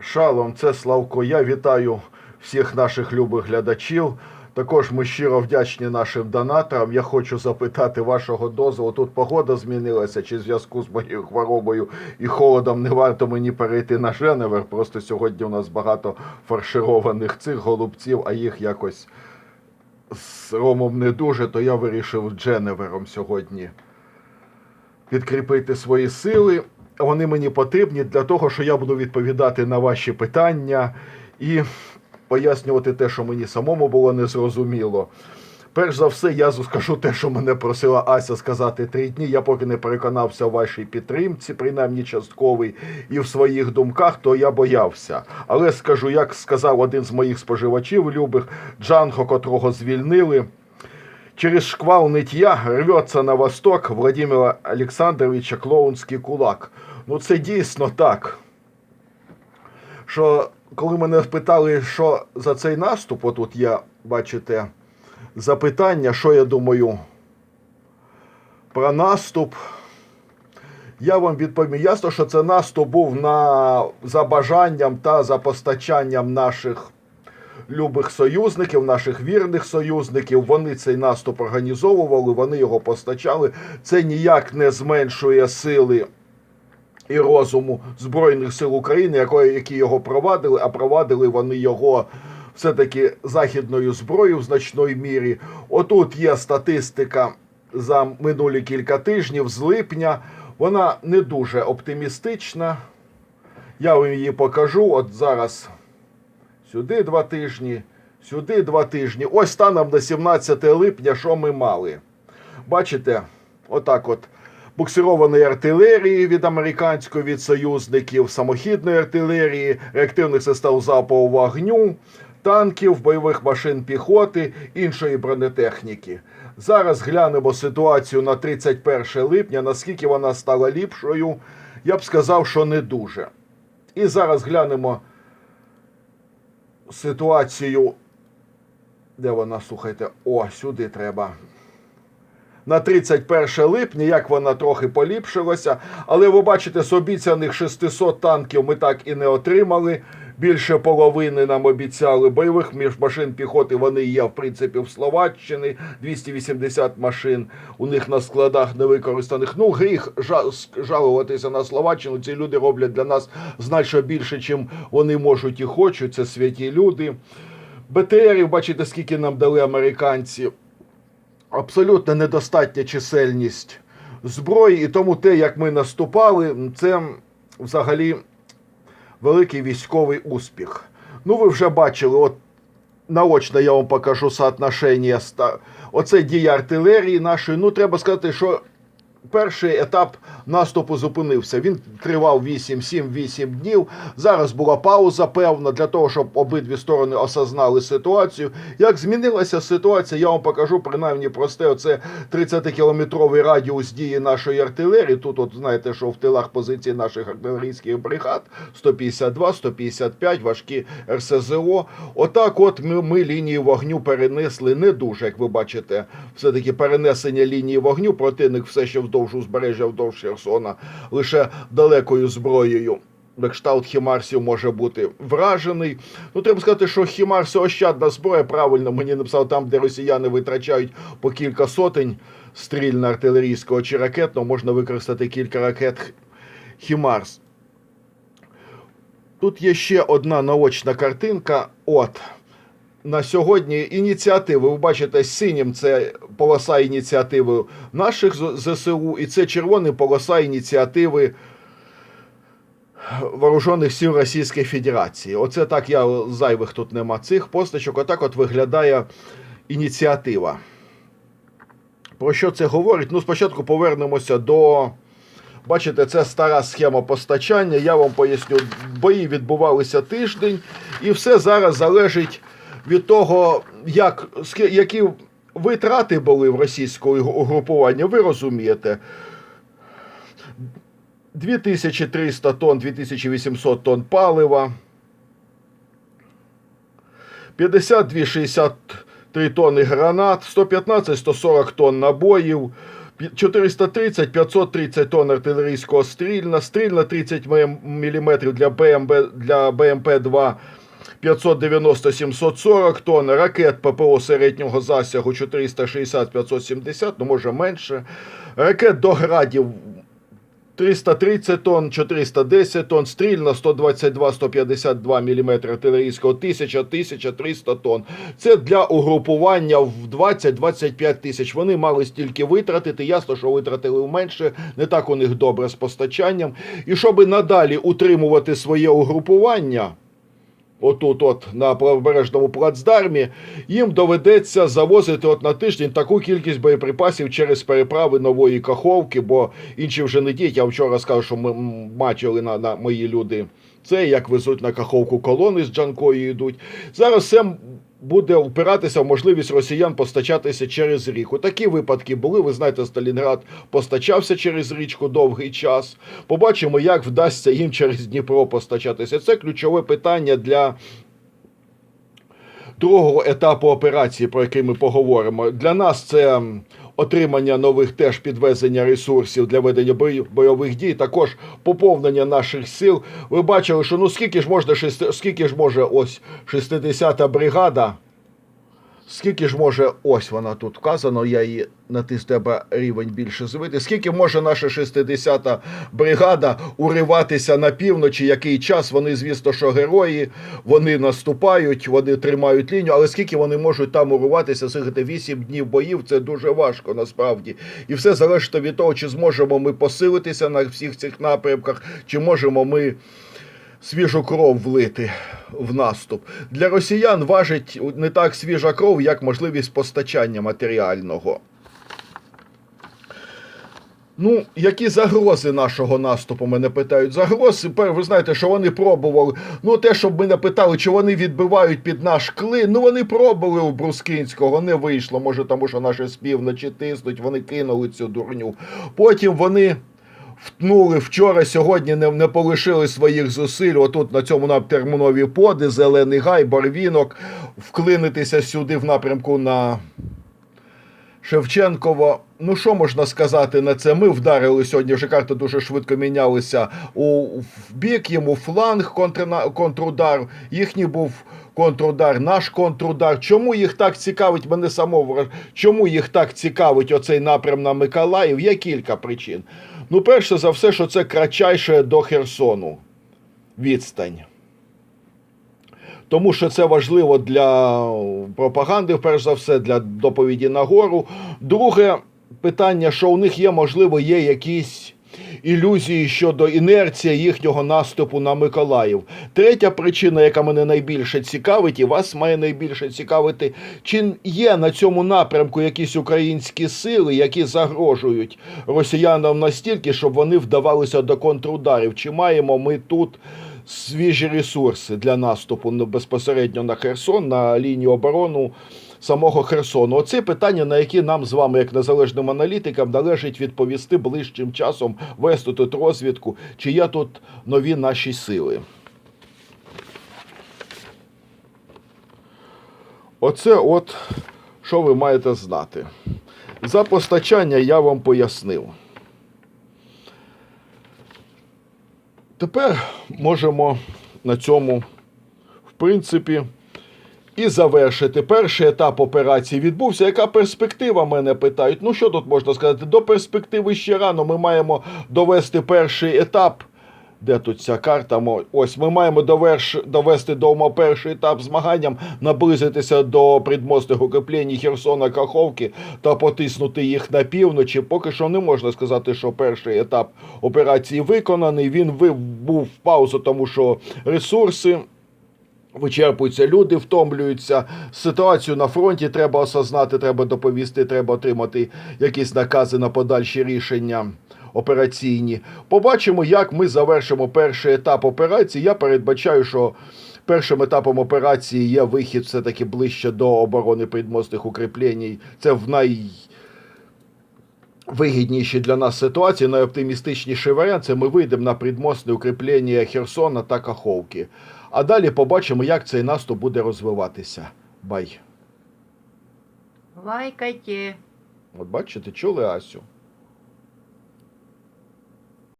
Шалом, це Славко. Я вітаю всіх наших любих глядачів. Також ми щиро вдячні нашим донаторам. Я хочу запитати вашого дозволу. Тут погода змінилася, чи в зв'язку з моєю хворобою і холодом не варто мені перейти на Женевер. Просто сьогодні у нас багато фаршированих цих голубців, а їх якось з ромом не дуже, то я вирішив Дженевером сьогодні підкріпити свої сили. Вони мені потрібні для того, що я буду відповідати на ваші питання і пояснювати те, що мені самому було незрозуміло. Перш за все, я скажу те, що мене просила Ася сказати три дні. Я поки не переконався в вашій підтримці, принаймні частковій, і в своїх думках, то я боявся. Але скажу, як сказав один з моїх споживачів любих, Джанго, котрого звільнили. Через шквал нытья рвется на восток Владимира Олександровича клоунський кулак. Ну це дійсно так. Що коли мене питали, що за цей наступ, отут є, бачите, запитання, що я думаю про наступ. Я вам відповім ясно, що це наступ був на за бажанням та за постачанням наших любих союзників, наших вірних союзників. Вони цей наступ організовували, вони його постачали. Це ніяк не зменшує сили і розуму Збройних сил України, які його провадили, а провадили вони його все-таки західною зброєю в значної мірі. Отут є статистика за минулі кілька тижнів з липня. Вона не дуже оптимістична. Я вам її покажу. От зараз сюди два тижні, сюди два тижні. Ось станом на 17 липня, що ми мали. Бачите, отак от. Буксированої артилерії від американської від союзників, самохідної артилерії, реактивних систем залпового вогню, танків, бойових машин піхоти, іншої бронетехніки. Зараз глянемо ситуацію на 31 липня, наскільки вона стала ліпшою. Я б сказав, що не дуже. І зараз глянемо ситуацію. Де вона, слухайте? О, сюди треба. На 31 липня, як вона трохи поліпшилася, але ви бачите, з обіцяних 600 танків ми так і не отримали. Більше половини нам обіцяли бойових машин піхоти. Вони є в принципі в Словаччині. 280 машин у них на складах невикористаних. Ну гріх жалуватися на Словаччину. Ці люди роблять для нас значно більше, чим вони можуть і хочуть. Це святі люди. БТРів, бачите, скільки нам дали американці абсолютно недостатня чисельність зброї, і тому те, як ми наступали, це взагалі великий військовий успіх. Ну, ви вже бачили, от наочно я вам покажу соотношення. Оце дія артилерії нашої. Ну, треба сказати, що перший етап наступу зупинився. Він тривав 8, 7-8 днів. Зараз була пауза певна для того, щоб обидві сторони осознали ситуацію. Як змінилася ситуація, я вам покажу принаймні просте. Оце 30-кілометровий радіус дії нашої артилерії. Тут, от знаєте, що в тилах позиції наших артилерійських бригад 152, 155, важкі РСЗО. Отак, от ми, ми лінії вогню перенесли не дуже, як ви бачите. Все таки перенесення лінії вогню. Противник все ще вздовж узбережжя, вдовж Херсона, лише далекою зброєю. Бекшталт Хімарсів може бути вражений. Ну, треба сказати, що Хімарс ощадна зброя, правильно мені написали, там, де росіяни витрачають по кілька сотень стрільно-артилерійського чи ракетного, можна використати кілька ракет Хімарс. Тут є ще одна наочна картинка. От. На сьогодні ініціативи, ви бачите, синім це полоса ініціативи наших ЗСУ, і це червоним полоса ініціативи Вооружених сил Російської Федерації. Оце так я зайвих тут нема цих постачок. Отак от виглядає ініціатива. Про що це говорить? Ну, спочатку повернемося до. Бачите, це стара схема постачання. Я вам поясню, бої відбувалися тиждень, і все зараз залежить від того, як, які витрати були в російського угрупування. Ви розумієте. 2300 тонн, 2800 тонн палива, 52-63 тонни гранат, 115-140 тонн набоїв, 430 530 тонн артилерійського стрільна, стрільна 30 мм для БМБ для БМП-2 590-740 тонн, ракет ППО середнього засягу 460-570, ну може менше. Ракет до градів 330 тонн, 410 тонн, стрільна 122-152 мм артилерійського, 1000-1300 тонн. Це для угрупування в 20-25 тисяч. Вони мали стільки витратити. Ясно, що витратили менше, не так у них добре з постачанням. І щоб надалі утримувати своє угрупування. Отут, от на правобережному плацдармі, їм доведеться завозити от на тиждень таку кількість боєприпасів через переправи нової каховки, бо інші вже не діють. Я вчора сказав, що ми бачили на, на мої люди. Це як везуть на каховку колони з Джанкою йдуть. Зараз все буде впиратися в можливість росіян постачатися через ріку. Такі випадки були. Ви знаєте, Сталінград постачався через річку довгий час. Побачимо, як вдасться їм через Дніпро постачатися. Це ключове питання для другого етапу операції, про який ми поговоримо. Для нас це отримання нових теж підвезення ресурсів для ведення бойових дій, також поповнення наших сил. Ви бачили, що ну скільки ж можна скільки ж може ось 60-та бригада. Скільки ж може, ось вона тут вказано, я її натис тебе рівень більше звити. Скільки може наша 60-та бригада уриватися на півночі, який час? Вони, звісно, що герої, вони наступають, вони тримають лінію, але скільки вони можуть там урватися, слухайте, 8 днів боїв, це дуже важко насправді. І все залежить від того, чи зможемо ми посилитися на всіх цих напрямках, чи можемо ми свіжу кров влити в наступ. Для росіян важить не так свіжа кров, як можливість постачання матеріального. Ну, які загрози нашого наступу, мене питають. Загрози, ви знаєте, що вони пробували. Ну, те, щоб мене питали, чи вони відбивають під наш клин. Ну, вони пробували у Брускінського, не вийшло. Може, тому що наші з півночі тиснуть, вони кинули цю дурню. Потім вони втнули вчора, сьогодні не, не полишили своїх зусиль. Отут на цьому на термінові поди, зелений гай, барвінок, вклинитися сюди в напрямку на Шевченково. Ну, що можна сказати на це? Ми вдарили сьогодні. Вже карти дуже швидко мінялися у бік, йому фланг контрна- контрудар. Їхній був контрудар, наш контрудар. Чому їх так цікавить? Мене самого Чому їх так цікавить оцей напрям на Миколаїв? Є кілька причин. Ну, перше за все, що це кратчайше до Херсону відстань. Тому що це важливо для пропаганди, перш за все, для доповіді на гору. Друге питання, що у них є, можливо, є якісь ілюзії щодо інерції їхнього наступу на Миколаїв. Третя причина, яка мене найбільше цікавить, і вас має найбільше цікавити, чи є на цьому напрямку якісь українські сили, які загрожують росіянам настільки, щоб вони вдавалися до контрударів? Чи маємо ми тут свіжі ресурси для наступу ну, безпосередньо на Херсон, на лінію оборону самого Херсону. Оце питання, на які нам з вами, як незалежним аналітикам, належить відповісти ближчим часом, вести тут розвідку, чи є тут нові наші сили. Оце от що ви маєте знати. За постачання я вам пояснив. Тепер можемо на цьому, в принципі, і завершити. Перший етап операції відбувся. Яка перспектива мене питають? Ну, що тут можна сказати? До перспективи ще рано. Ми маємо довести перший етап. Де тут ця карта? Ось ми маємо доверш... довести до ума перший етап змаганням, наблизитися до предмостних укріплень Херсона Каховки та потиснути їх на півночі. Поки що не можна сказати, що перший етап операції виконаний. Він був в паузу, тому що ресурси. Вичерпуються, люди втомлюються. Ситуацію на фронті треба осознати, треба доповісти, треба отримати якісь накази на подальші рішення операційні. Побачимо, як ми завершимо перший етап операції. Я передбачаю, що першим етапом операції є вихід все-таки ближче до оборони підмостних укріплень. Це в най вигідніші для нас ситуації, найоптимістичніший варіант це ми вийдемо на предмостне укріплення Херсона та Каховки. А далі побачимо, як цей наступ буде розвиватися. Бай. Лайкайте. От бачите, чули Асю?